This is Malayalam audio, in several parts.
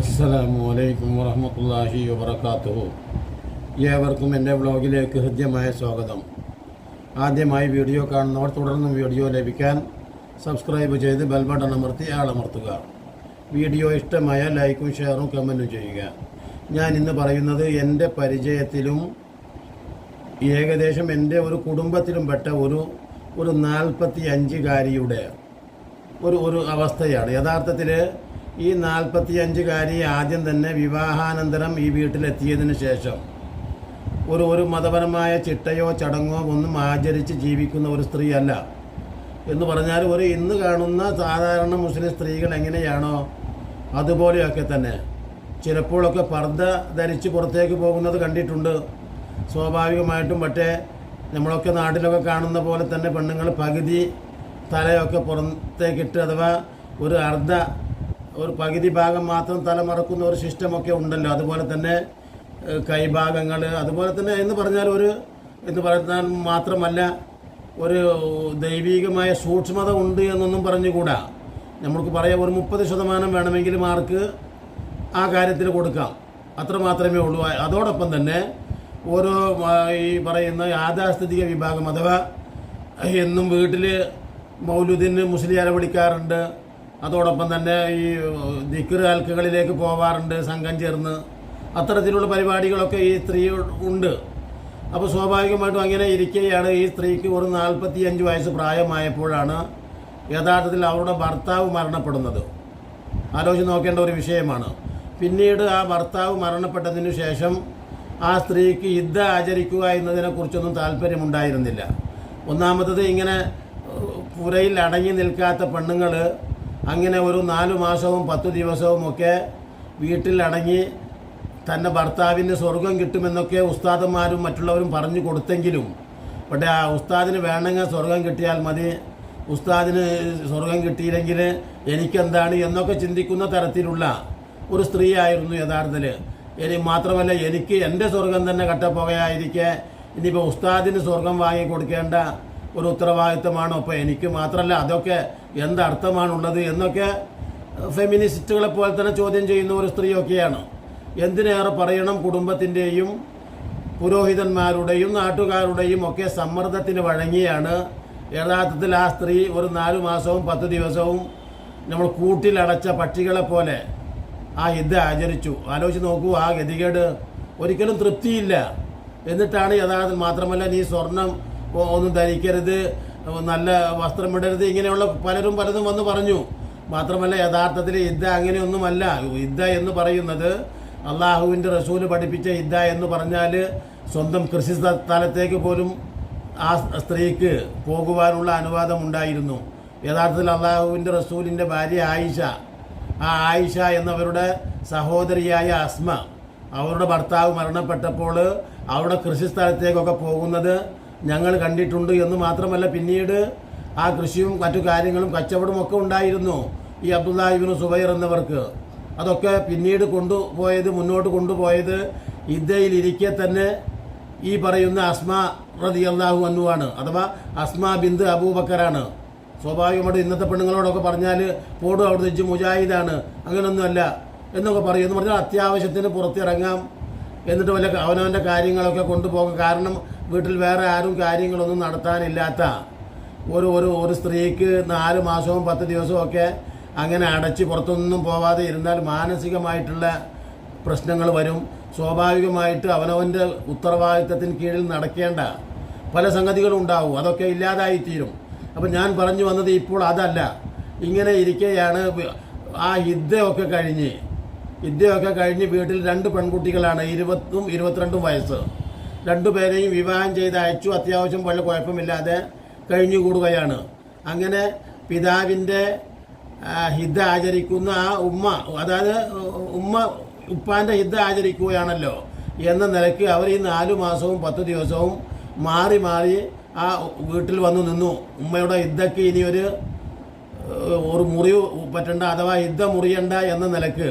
അസ്സലാമു അലൈക്കും വബർക്കാത്തുഹു ഏവർക്കും എന്റെ വ്ളോഗിലേക്ക് ഹൃദ്യമായ സ്വാഗതം. ആദ്യമായി വീഡിയോ കാണുന്നവർ തുടർന്നും വീഡിയോ ലഭിക്കാൻ സബ്സ്ക്രൈബ് ചെയ്ത് ബെൽ ബട്ടൺ അമർത്തി ആളമർത്തുക. വീഡിയോ ഇഷ്ടമായ ലൈക്കും ഷെയറും കമന്റും ചെയ്യുക. ഞാൻ ഇന്ന് പറയുന്നത് എന്റെ പരിചയത്തിലും ഏകദേശം എന്റെ ഒരു കുടുംബത്തിലും പെട്ട ഒരു ഒരു നാൽപ്പത്തി അഞ്ചുകാരിയുടെ ഒരു ഒരു അവസ്ഥയാണ്. യഥാർത്ഥത്തിൽ ഈ നാൽപ്പത്തിയഞ്ചുകാരി ആദ്യം തന്നെ വിവാഹാനന്തരം ഈ വീട്ടിലെത്തിയതിന് ശേഷം ഒരു ഒരു മതപരമായ ചിട്ടയോ ചടങ്ങോ ഒന്നും ആചരിച്ച് ജീവിക്കുന്ന ഒരു സ്ത്രീയല്ല. എന്ന് പറഞ്ഞാൽ ഒരു ഇന്ന് കാണുന്ന സാധാരണ മുസ്ലിം സ്ത്രീകൾ എങ്ങനെയാണോ അതുപോലെയൊക്കെ തന്നെ. ചിലപ്പോഴൊക്കെ പർദ്ദ ധരിച്ച് പുറത്തേക്ക് പോകുന്നത് കണ്ടിട്ടുണ്ട്. സ്വാഭാവികമായിട്ടും പക്ഷേ നമ്മളൊക്കെ നാട്ടിലൊക്കെ കാണുന്ന പോലെ തന്നെ പെണ്ണുങ്ങൾ പകുതി തലയൊക്കെ പുറത്തേക്കിട്ട് അഥവാ ഒരു അർദ്ധ ഒരു പകുതി ഭാഗം മാത്രം തലമറക്കുന്ന ഒരു സിസ്റ്റമൊക്കെ ഉണ്ടല്ലോ. അതുപോലെ തന്നെ കൈഭാഗങ്ങൾ അതുപോലെ തന്നെ എന്ന് പറഞ്ഞാൽ ഒരു എന്ന് പറഞ്ഞാൽ മാത്രമല്ല ഒരു ദൈവീകമായ സൂക്ഷ്മത ഉണ്ട് എന്നൊന്നും പറഞ്ഞുകൂടാ. നമ്മൾക്ക് പറയാം ഒരു മുപ്പത് ശതമാനം വേണമെങ്കിൽ മാർക്ക് ആ കാര്യത്തിൽ കൊടുക്കാം. അത്ര മാത്രമേ ഉള്ളൂ. അതോടൊപ്പം തന്നെ ഓരോ ഈ പറയുന്ന യാഥാസ്ഥിതിക വിഭാഗം അഥവാ എന്നും വീട്ടിൽ മൗലുദ്ദീന് മുസ്ലിയാരെ വിളിക്കാറുണ്ട് അതോടൊപ്പം തന്നെ ഈ ദിക്കർ ആൽക്കുകളിലേക്ക് പോവാറുണ്ട് സംഘം ചേർന്ന്. അത്തരത്തിലുള്ള പരിപാടികളൊക്കെ ഈ സ്ത്രീ ഉണ്ട്. അപ്പോൾ സ്വാഭാവികമായിട്ടും അങ്ങനെ ഇരിക്കുകയാണ് ഈ സ്ത്രീക്ക് ഒരു നാൽപ്പത്തി അഞ്ച് വയസ്സ് പ്രായമായപ്പോഴാണ് യഥാർത്ഥത്തിൽ അവരുടെ ഭർത്താവ് മരണപ്പെടുന്നത്. ആലോചിച്ച് നോക്കേണ്ട ഒരു വിഷയമാണ്. പിന്നീട് ആ ഭർത്താവ് മരണപ്പെട്ടതിന് ശേഷം ആ സ്ത്രീക്ക് യുദ്ധ ആചരിക്കുക എന്നതിനെക്കുറിച്ചൊന്നും താല്പര്യമുണ്ടായിരുന്നില്ല. ഒന്നാമത്തത് ഇങ്ങനെ പുരയിൽ അടങ്ങി നിൽക്കാത്ത പെണ്ണുങ്ങൾ അങ്ങനെ ഒരു നാലു മാസവും പത്തു ദിവസവും ഒക്കെ വീട്ടിലടങ്ങി തന്റെ ഭർത്താവിന് സ്വർഗം കിട്ടുമെന്നൊക്കെ ഉസ്താദന്മാരും മറ്റുള്ളവരും പറഞ്ഞു കൊടുത്തെങ്കിലും പക്ഷേ ആ ഉസ്താദിന് വേണമെങ്കിൽ സ്വർഗം കിട്ടിയാൽ മതി. ഉസ്താദിന് സ്വർഗം കിട്ടിയില്ലെങ്കിൽ എനിക്കെന്താണ് എന്നൊക്കെ ചിന്തിക്കുന്ന തരത്തിലുള്ള ഒരു സ്ത്രീയായിരുന്നു യഥാർത്ഥത്തിൽ. ഇനി മാത്രമല്ല എനിക്ക് എന്റെ സ്വർഗം തന്നെ കട്ടപ്പുകയായിരിക്കെ. ഇനിയിപ്പോൾ ഉസ്താദിന് സ്വർഗം വാങ്ങി കൊടുക്കേണ്ട ഒരു ഉത്തരവാദിത്തമാണോ അപ്പോൾ എനിക്ക് മാത്രമല്ല അതൊക്കെ എന്തർത്ഥമാണുള്ളത് എന്നൊക്കെ ഫെമിനിസ്റ്റുകളെ പോലെ തന്നെ ചോദ്യം ചെയ്യുന്ന ഒരു സ്ത്രീയൊക്കെയാണ്. എന്തിനേറെ പറയണം കുടുംബത്തിന്റെയും പുരോഹിതന്മാരുടെയും നാട്ടുകാരുടെയും ഒക്കെ സമ്മർദ്ദത്തിന് വഴങ്ങിയാണ്. യഥാർത്ഥത്തിൽ ആ സ്ത്രീ ഒരു നാല് മാസവും പത്ത് ദിവസവും നമ്മൾ കൂട്ടിലടച്ച പക്ഷികളെ പോലെ ആ ഇത് ആചരിച്ചു. ആലോചിച്ച് നോക്കൂ ആ ഗതികേട് ഒരിക്കലും തൃപ്തിയില്ല. എന്നിട്ടാണ് യഥാർത്ഥത്തിൽ മാത്രമല്ല നീ സ്വർണം ഒന്നും ധരിക്കരുത് നല്ല വസ്ത്രമിടരുത് ഇങ്ങനെയുള്ള പലരും പലതും വന്ന് പറഞ്ഞു. മാത്രമല്ല യഥാർത്ഥത്തിൽ ഇദ്ദ അങ്ങനെയൊന്നുമല്ല. ഇദ്ദ എന്ന് പറയുന്നത് അള്ളാഹുവിന്റെ റസൂൽ പഠിപ്പിച്ച ഇദ്ദ എന്ന് പറഞ്ഞാൽ സ്വന്തം കൃഷി സ്ഥ- സ്ഥലത്തേക്ക് പോലും ആ സ്ത്രീക്ക് പോകുവാനുള്ള അനുവാദം ഉണ്ടായിരുന്നു യഥാർത്ഥത്തിൽ അള്ളാഹുവിന്റെ റസൂലിന്റെ ഭാര്യ ആയിഷ ആ ആയിഷ എന്നവരുടെ സഹോദരിയായ അസ്മ അവരുടെ ഭർത്താവ് മരണപ്പെട്ടപ്പോൾ അവരുടെ കൃഷി സ്ഥലത്തേക്കൊക്കെ പോകുന്നത് ഞങ്ങൾ കണ്ടിട്ടുണ്ട് എന്ന് മാത്രമല്ല പിന്നീട് ആ കൃഷിയും മറ്റു കാര്യങ്ങളും കച്ചവടവും ഒക്കെ ഉണ്ടായിരുന്നു ഈ അബ്ദുല്ലാഹിബിന് സുബൈർ എന്നവർക്ക്. അതൊക്കെ പിന്നീട് കൊണ്ടുപോയത് മുന്നോട്ട് കൊണ്ടുപോയത് ഇദ്ദയിലിരിക്കെ തന്നെ ഈ പറയുന്ന അസ്മ റതി അള്ളാഹു അന്നുവാണ് അഥവാ അസ്മ ബിന്ദ് അബൂബക്കറാണ്. സ്വാഭാവികമായിട്ട് ഇന്നത്തെ പെണ്ണുങ്ങളോടൊക്കെ പറഞ്ഞാൽ പോടും അവിടെ വെച്ച് മുജാഹിദാണ്. അങ്ങനെയൊന്നുമല്ല എന്നൊക്കെ പറയും. എന്ന് പറഞ്ഞാൽ അത്യാവശ്യത്തിന് പുറത്തിറങ്ങാം. എന്നിട്ട് വല്ല അവനവന്റെ കാര്യങ്ങളൊക്കെ കൊണ്ടുപോകാം കാരണം വീട്ടിൽ വേറെ ആരും കാര്യങ്ങളൊന്നും നടത്താനില്ലാത്ത ഒരു ഒരു ഒരു സ്ത്രീക്ക് നാല് മാസവും പത്ത് ദിവസവും ഒക്കെ അങ്ങനെ അടച്ച് പുറത്തൊന്നും പോവാതെ ഇരുന്നാൽ മാനസികമായിട്ടുള്ള പ്രശ്നങ്ങൾ വരും. സ്വാഭാവികമായിട്ട് അവനവന്റെ ഉത്തരവാദിത്തത്തിന് കീഴിൽ നടക്കേണ്ട പല സംഗതികളും ഉണ്ടാവും. അതൊക്കെ ഇല്ലാതായിത്തീരും. അപ്പം ഞാൻ പറഞ്ഞു വന്നത് ഇപ്പോൾ അതല്ല. ഇങ്ങനെ ഇരിക്കെയാണ് ആ യുദ്ധമൊക്കെ കഴിഞ്ഞ്. യുദ്ധമൊക്കെ കഴിഞ്ഞ് വീട്ടിൽ രണ്ട് പെൺകുട്ടികളാണ് ഇരുപത്തും ഇരുപത്തിരണ്ടും വയസ്സ്. രണ്ടുപേരെയും വിവാഹം ചെയ്ത് അയച്ചു. അത്യാവശ്യം വല്ല കുഴപ്പമില്ലാതെ കഴിഞ്ഞുകൂടുകയാണ് അങ്ങനെ പിതാവിന്റെ ഹിത ആചരിക്കുന്ന ആ ഉമ്മ അതായത് ഉമ്മ ഉപ്പാന്റെ ഹിദ്ദ ആചരിക്കുകയാണല്ലോ എന്ന നിലയ്ക്ക് അവർ ഈ നാലു മാസവും പത്ത് ദിവസവും മാറി മാറി ആ വീട്ടിൽ വന്നു നിന്നു. ഉമ്മയുടെ ഹിദ്ദക്ക് ഇനി ഒരു ഒരു മുറിവ് പറ്റണ്ട അഥവാ ഹിദ്ദ മുറിയണ്ട എന്ന നിലയ്ക്ക്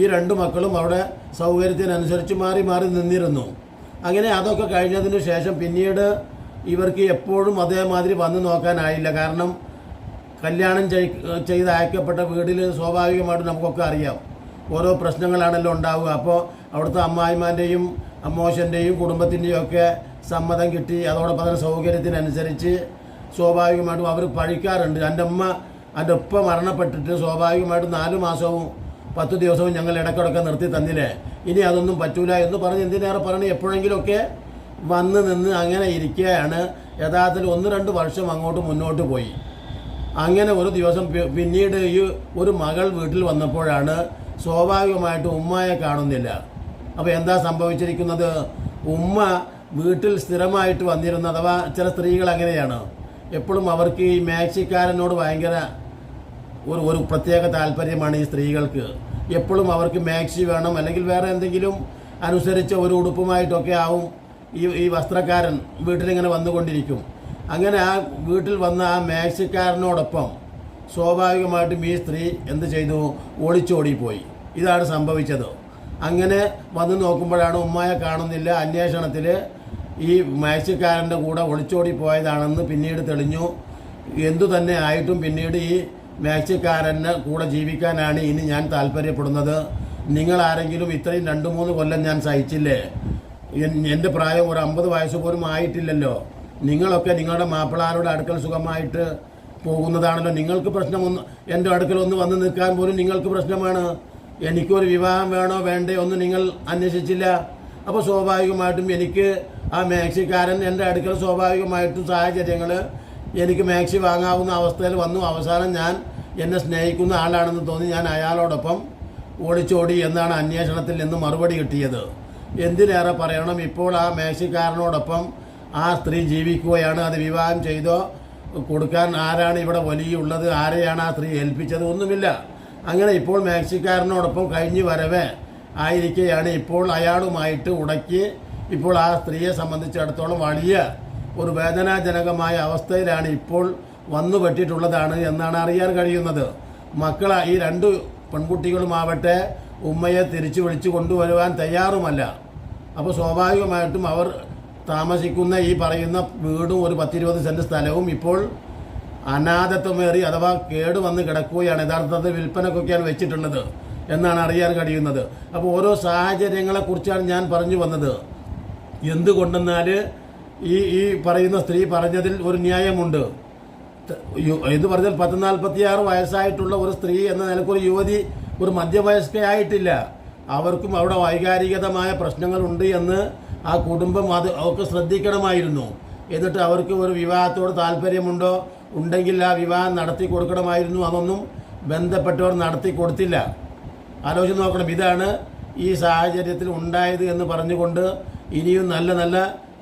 ഈ രണ്ട് മക്കളും അവിടെ സൗകര്യത്തിനനുസരിച്ച് മാറി മാറി നിന്നിരുന്നു. അങ്ങനെ അതൊക്കെ കഴിഞ്ഞതിന് ശേഷം പിന്നീട് ഇവർക്ക് എപ്പോഴും അതേമാതിരി വന്നു നോക്കാനായില്ല. കാരണം കല്യാണം ചെയ് ചെയ്ത് അയക്കപ്പെട്ട വീട്ടിൽ സ്വാഭാവികമായിട്ടും നമുക്കൊക്കെ അറിയാം. ഓരോ പ്രശ്നങ്ങളാണല്ലോ ഉണ്ടാവുക. അപ്പോൾ അവിടുത്തെ അമ്മായിമാന്റെയും അമ്മോശന്റെയും കുടുംബത്തിന്റെയും ഒക്കെ സമ്മതം കിട്ടി. അതോടൊപ്പം തന്നെ സൗകര്യത്തിനനുസരിച്ച് സ്വാഭാവികമായിട്ടും അവർ പഴിക്കാറുണ്ട്. എന്റെ അമ്മ എന്റെ ഉപ്പ മരണപ്പെട്ടിട്ട് സ്വാഭാവികമായിട്ടും നാല് മാസവും പത്ത് ദിവസവും ഞങ്ങൾ ഇടയ്ക്കിടയ്ക്ക് നിർത്തി തന്നില്ലേ? ഇനി അതൊന്നും പറ്റൂല എന്ന് പറഞ്ഞ് എന്തിനേറെ പറഞ്ഞ്? എപ്പോഴെങ്കിലുമൊക്കെ വന്ന് നിന്ന് അങ്ങനെ ഇരിക്കുകയാണ്. യഥാർത്ഥത്തിൽ ഒന്ന് രണ്ട് വർഷം അങ്ങോട്ട് മുന്നോട്ട് പോയി. അങ്ങനെ ഒരു ദിവസം പിന്നീട് ഈ ഒരു മകൾ വീട്ടിൽ വന്നപ്പോഴാണ് സ്വാഭാവികമായിട്ട് ഉമ്മയെ കാണുന്നില്ല. അപ്പോൾ എന്താ സംഭവിച്ചിരിക്കുന്നത്? ഉമ്മ വീട്ടിൽ സ്ഥിരമായിട്ട് വന്നിരുന്ന. അഥവാ ചില സ്ത്രീകൾ അങ്ങനെയാണ്. എപ്പോഴും അവർക്ക് ഈ മാക്സിക്കാരനോട് ഭയങ്കര ഒരു ഒരു പ്രത്യേക താല്പര്യമാണ് ഈ സ്ത്രീകൾക്ക്. എപ്പോഴും അവർക്ക് മാക്സി വേണം അല്ലെങ്കിൽ വേറെ എന്തെങ്കിലും അനുസരിച്ച ഒരു ഉടുപ്പുമായിട്ടൊക്കെ ആവും ഈ ഈ വസ്ത്രക്കാരൻ വീട്ടിലിങ്ങനെ വന്നുകൊണ്ടിരിക്കും. അങ്ങനെ ആ വീട്ടിൽ വന്ന ആ മാക്സിക്കാരനോടൊപ്പം സ്വാഭാവികമായിട്ടും ഈ സ്ത്രീ എന്ത് ചെയ്തു? ഒളിച്ചോടിപ്പോയി ഇതാണ് സംഭവിച്ചത്. അങ്ങനെ വന്ന് നോക്കുമ്പോഴാണ് ഉമ്മയെ കാണുന്നില്ല. അന്വേഷണത്തിൽ ഈ മാക്സിക്കാരന്റെ കൂടെ ഒളിച്ചോടി പോയതാണെന്ന് പിന്നീട് തെളിഞ്ഞു. എന്തു തന്നെ ആയിട്ടും പിന്നീട് ഈ മാക്സിക്കാരന് കൂടെ ജീവിക്കാനാണ് ഇനി ഞാൻ താല്പര്യപ്പെടുന്നത്. നിങ്ങൾ ആരെങ്കിലും ഇത്രയും രണ്ട് മൂന്ന് കൊല്ലം ഞാൻ സഹിച്ചില്ലേ? എൻ- എന്റെ പ്രായം ഒരു അമ്പത് വയസ്സ് പോലും ആയിട്ടില്ലല്ലോ. നിങ്ങളൊക്കെ നിങ്ങളുടെ മാപ്പിളാരുടെ അടുക്കൽ സുഖമായിട്ട് പോകുന്നതാണല്ലോ. നിങ്ങൾക്ക് പ്രശ്നമൊന്ന് എന്റെ അടുക്കൽ ഒന്ന് വന്ന് നിൽക്കാൻ പോലും നിങ്ങൾക്ക് പ്രശ്നമാണ്. എനിക്കൊരു വിവാഹം വേണോ വേണ്ടേ ഒന്നും നിങ്ങൾ അന്വേഷിച്ചില്ല. അപ്പോൾ സ്വാഭാവികമായിട്ടും എനിക്ക് ആ മാക്സിക്കാരൻ എന്റെ അടുക്കൽ സ്വാഭാവികമായിട്ടും സാഹചര്യങ്ങൾ എനിക്ക് മാക്സി വാങ്ങാവുന്ന അവസ്ഥയിൽ വന്നു. അവസാനം ഞാൻ എന്നെ സ്നേഹിക്കുന്ന ആളാണെന്ന് തോന്നി. ഞാൻ അയാളോടൊപ്പം ഓടിച്ചോടി എന്നാണ് അന്വേഷണത്തിൽ നിന്ന് മറുപടി കിട്ടിയത്. എന്തിനേറെ പറയണം? ഇപ്പോൾ ആ മാക്സിക്കാരനോടൊപ്പം ആ സ്ത്രീ ജീവിക്കുകയാണ്. അത് വിവാഹം ചെയ്തോ കൊടുക്കാൻ ആരാണ് ഇവിടെ വലിയുള്ളത്? ആരെയാണ് ആ സ്ത്രീ ഏൽപ്പിച്ചത്? ഒന്നുമില്ല. അങ്ങനെ ഇപ്പോൾ മാക്സിക്കാരനോടൊപ്പം കഴിഞ്ഞു വരവേ ആയിരിക്കെയാണ് ഇപ്പോൾ അയാളുമായിട്ട് ഉടക്കി ഇപ്പോൾ ആ സ്ത്രീയെ സംബന്ധിച്ചിടത്തോളം വലിയ ഒരു വേദനാജനകമായ അവസ്ഥയിലാണ് ഇപ്പോൾ വന്നു പെട്ടിട്ടുള്ളതാണ് എന്നാണ് അറിയാൻ കഴിയുന്നത്. മക്കളെ ഈ രണ്ട് പെൺകുട്ടികളുമാവട്ടെ ഉമ്മയെ തിരിച്ചു വിളിച്ചു കൊണ്ടുവരുവാൻ തയ്യാറുമല്ല. അപ്പോൾ സ്വാഭാവികമായിട്ടും അവർ താമസിക്കുന്ന ഈ പറയുന്ന വീടും ഒരു പത്തിരുപത് സെന്റ് സ്ഥലവും ഇപ്പോൾ അനാഥത്വമേറി അഥവാ കേട് വന്ന് കിടക്കുകയാണ്. യഥാർത്ഥത്തിൽ വിൽപ്പനക്കൊക്കെയാണ് വെച്ചിട്ടുള്ളത് എന്നാണ് അറിയാൻ കഴിയുന്നത്. അപ്പോൾ ഓരോ സാഹചര്യങ്ങളെക്കുറിച്ചാണ് ഞാൻ പറഞ്ഞു വന്നത്. എന്തുകൊണ്ടെന്നാൽ ഈ ഈ പറയുന്ന സ്ത്രീ പറഞ്ഞതിൽ ഒരു ന്യായമുണ്ട്. ഇത് പറഞ്ഞാൽ പത്ത് നാൽപ്പത്തിയാറ് വയസ്സായിട്ടുള്ള ഒരു സ്ത്രീ എന്ന നിലക്കൊരു യുവതി ഒരു മധ്യവയസ്കയായിട്ടില്ല അവർക്കും അവിടെ വൈകാരികതമായ പ്രശ്നങ്ങളുണ്ട് എന്ന് ആ കുടുംബം അത് അവർക്ക് ശ്രദ്ധിക്കണമായിരുന്നു. എന്നിട്ട് അവർക്ക് ഒരു വിവാഹത്തോട് താല്പര്യമുണ്ടോ? ഉണ്ടെങ്കിൽ ആ വിവാഹം നടത്തി കൊടുക്കണമായിരുന്നു. അതൊന്നും ബന്ധപ്പെട്ടവർ നടത്തി കൊടുത്തില്ല. ആലോചിച്ച് നോക്കണം. ഇതാണ് ഈ സാഹചര്യത്തിൽ ഉണ്ടായത് എന്ന് പറഞ്ഞുകൊണ്ട് ഇനിയും നല്ല നല്ല